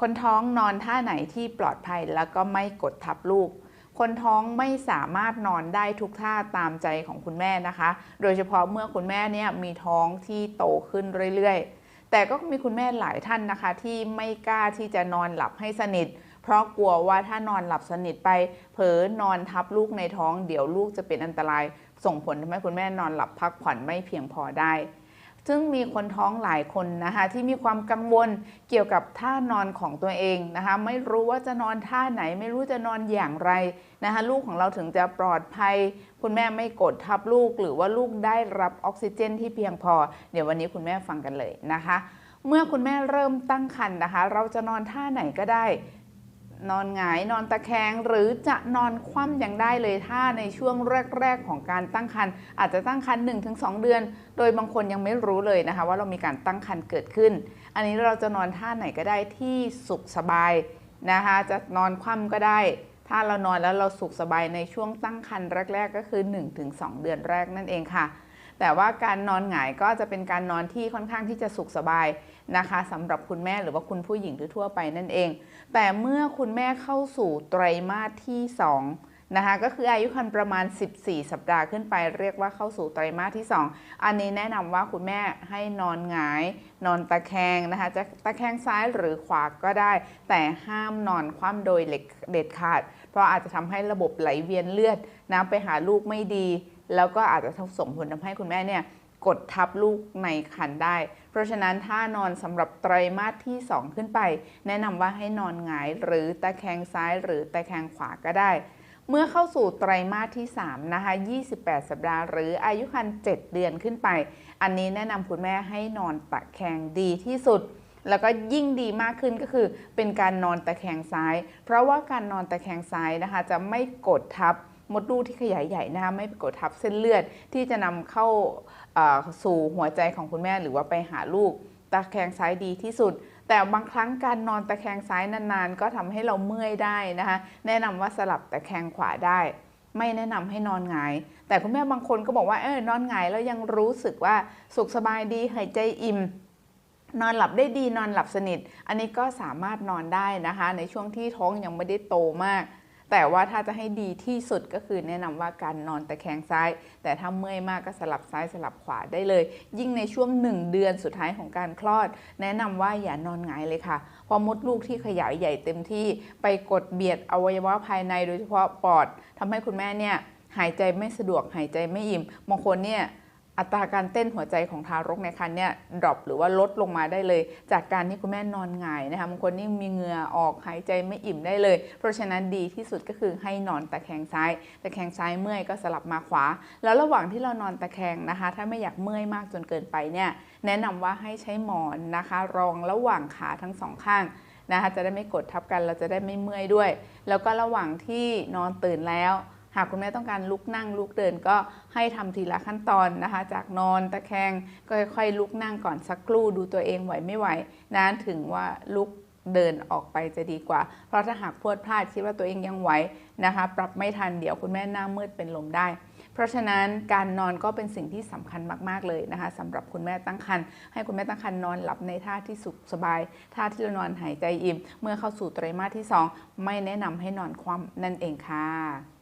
คนท้องนอนท่าไหนที่ปลอดภัยแล้วก็ไม่กดทับลูก คนท้องไม่สามารถนอนได้ทุกท่าตามใจของคุณแม่นะคะ โดยเฉพาะเมื่อคุณแม่เนี่ยมีท้องที่โตขึ้นเรื่อยๆ แต่ก็มีคุณแม่หลายท่านนะคะ ที่ไม่กล้าที่จะนอนหลับให้สนิท เพราะกลัวว่าถ้านอนหลับสนิทไป เผลอนอนทับลูกในท้อง เดี๋ยวลูกจะเป็นอันตราย ส่งผลทำให้คุณแม่นอนหลับพักผ่อนไม่เพียงพอได้ ซึ่งมีคนท้องหลายคนนะคะที่มีความกังวลเกี่ยวกับท่านอนของตัวเองนะคะไม่รู้ว่าจะนอนท่าไหน ไม่รู้จะนอนอย่างไรนะคะลูกของเราถึงจะปลอดภัย คุณแม่ไม่กดทับลูก หรือว่าลูกได้รับออกซิเจนที่เพียงพอ เดี๋ยววันนี้คุณแม่ฟังกันเลยนะคะ เมื่อคุณแม่เริ่มตั้งครรภ์นะคะ เราจะนอนท่าไหนก็ได้ นอนหงายนอนตะแคงหรือจะนอนคว่ำยังได้เลยถ้าในช่วงแรก ๆ ของการตั้งครรภ์อาจจะตั้งครรภ์1-2 เดือน โดยบางคนยังไม่รู้เลยนะคะ ว่าเรามีการตั้งครรภ์เกิดขึ้น อันนี้เราจะนอนท่าไหนก็ได้ที่สุขสบายนะคะ จะนอนคว่ำก็ได้ ถ้าเรานอนแล้วเราสุขสบายในช่วงตั้งครรภ์แรก ๆ ก็คือ 1-2 เดือนแรกนั่นเองค่ะ แต่ว่าการนอนหงายก็จะเป็นการนอนที่ค่อนข้างที่จะสุขสบายนะคะสำหรับคุณแม่หรือว่าคุณผู้หญิงทั่วไปนั่นเอง แต่เมื่อคุณแม่เข้าสู่ไตรมาสที่ 2นะคะก็คืออายุครรภ์ประมาณ 14 สัปดาห์ขึ้นไป เรียกว่าเข้าสู่ไตรมาสที่ 2 อันนี้แนะนำว่าคุณแม่ให้นอนหงาย นอนตะแคงนะคะจะตะแคงซ้ายหรือขวาก็ได้ แต่ห้ามนอนคว่ำโดยเด็ดขาด เพราะอาจจะทำให้ระบบไหลเวียนเลือดนะไปหาลูกไม่ดี แล้วก็อาจจะส่งผลทำให้คุณแม่เนี่ยกดทับลูกในครรภ์ได้ เพราะฉะนั้นถ้านอนสำหรับไตรมาสที่ 2 ขึ้นไป แนะนำว่าให้นอนหงายหรือตะแคงซ้ายหรือตะแคงขวาก็ได้ เมื่อเข้าสู่ไตรมาสที่ 3 นะคะ 28 สัปดาห์ หรืออายุครรภ์7เดือนขึ้นไป อันนี้แนะนำคุณแม่ให้นอนตะแคงดีที่สุด แล้วก็ยิ่งดีมากขึ้นก็คือเป็นการนอนตะแคงซ้าย เพราะว่าการนอนตะแคงซ้ายนะคะจะไม่กดทับ มดลูกที่ขยายใหญ่นะคะไม่ไปกดทับเส้นเลือดที่จะนำเข้าสู่หัวใจของคุณแม่หรือว่าไปหาลูกตะแคงซ้ายดีที่สุด แต่บางครั้งการนอนตะแคงซ้ายนานๆ ก็ทำให้เราเมื่อยได้นะคะแนะนำว่าสลับตะแคงขวาได้ ไม่แนะนำให้นอนหงาย แต่คุณแม่บางคนก็บอกว่าเออนอนหงายแล้วยังรู้สึกว่าสุขสบายดีหายใจอิ่มนอนหลับได้ดีนอนหลับสนิท อันนี้ก็สามารถนอนได้นะคะ ในช่วงที่ท้องยังไม่ได้โตมาก แต่ว่าถ้าจะให้ดีที่สุดก็คือแนะนำว่าการนอนตะแคงซ้าย แต่ถ้าเมื่อยมากก็สลับซ้ายสลับขวาได้เลย ยิ่งในช่วง 1 เดือนสุดท้ายของการคลอด แนะนำว่าอย่านอนหงายเลยค่ะเพราะมดลูกที่ขยายใหญ่เต็มที่ไปกดเบียดอวัยวะภายในโดยเฉพาะปอดทำให้คุณแม่เนี่ยหายใจไม่สะดวกหายใจไม่อิ่มบางคนเนี่ย อัตราการเต้นหัวใจของทารกในครรภ์เนี่ยดรอปหรือว่าลดลงมาได้เลย จากการที่คุณแม่นอนหงายนะคะบางคนนี่มีเหงื่อออกหายใจไม่อิ่มได้เลย เพราะฉะนั้นดีที่สุดก็คือให้นอนตะแคงซ้ายตะแคงซ้ายเมื่อยก็สลับมาขวา แล้วระหว่างที่เรานอนตะแคงนะคะ ถ้าไม่อยากเมื่อยมากจนเกินไปเนี่ยแนะนำว่าให้ใช้หมอนนะคะ รองระหว่างขาทั้งสองข้างนะคะจะได้ไม่กดทับกันเราจะได้ไม่เมื่อยด้วย แล้วก็ระหว่างที่นอนตื่นแล้ว หากคุณแม่ต้องการลุกนั่งลุกเดินก็ให้ทำทีละขั้นตอนนะคะ จากนอนตะแคงก็ค่อยๆลุกนั่งก่อนสักครู่ดูตัวเองไหวไม่ไหวนั้นถึงว่าลุกเดินออกไปจะดีกว่า เพราะถ้าหากพลวดพลาดคิดว่าตัวเองยังไหวนะคะ ปรับไม่ทันเดี๋ยวคุณแม่หน้ามืดเป็นลมได้ เพราะฉะนั้นการนอนก็เป็นสิ่งที่สำคัญมาก ๆ เลยนะคะสำหรับคุณแม่ตั้งครรภ์ให้คุณแม่ตั้งครรภ์นอนหลับในท่าที่สุขสบาย ท่าที่เรานอนหายใจอิ่ม เมื่อเข้าสู่ไตรมาสที่ 2 ไม่แนะนำให้นอนคว่ำนั่นเองค่ะ